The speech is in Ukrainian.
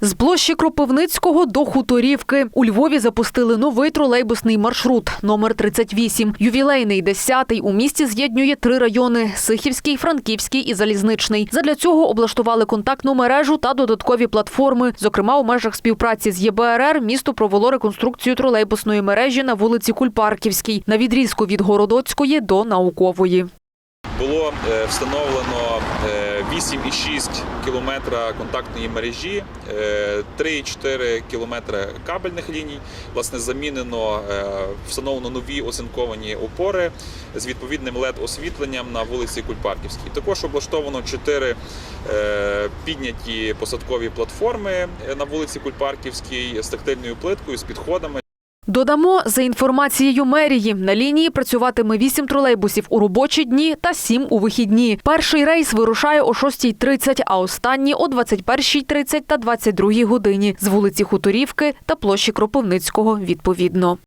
З площі Кропивницького до Хуторівки у Львові запустили новий тролейбусний маршрут номер 38. Ювілейний 10-й у місті з'єднує три райони: Сихівський, Франківський і Залізничний. Задля цього облаштували контактну мережу та додаткові платформи. Зокрема, у межах співпраці з ЄБРР місто провело реконструкцію тролейбусної мережі на вулиці Кульпарківській на відрізку від Городоцької до Наукової. було е, встановлено е, 8,6 кілометра контактної мережі, е, 3,4 кілометри кабельних ліній. Власне, замінено, е, встановлено нові оцинковані опори з відповідним LED-освітленням на вулиці Кульпарківській. Також облаштовано 4 е, підняті посадкові платформи е, на вулиці Кульпарківській з тактильною плиткою, з підходами. Додамо, за інформацією мерії, на лінії працюватиме 8 тролейбусів у робочі дні та 7 у вихідні. Перший рейс вирушає о 6.30, а останній о 21.30 та 22 годині з вулиці Хуторівки та площі Кропивницького відповідно.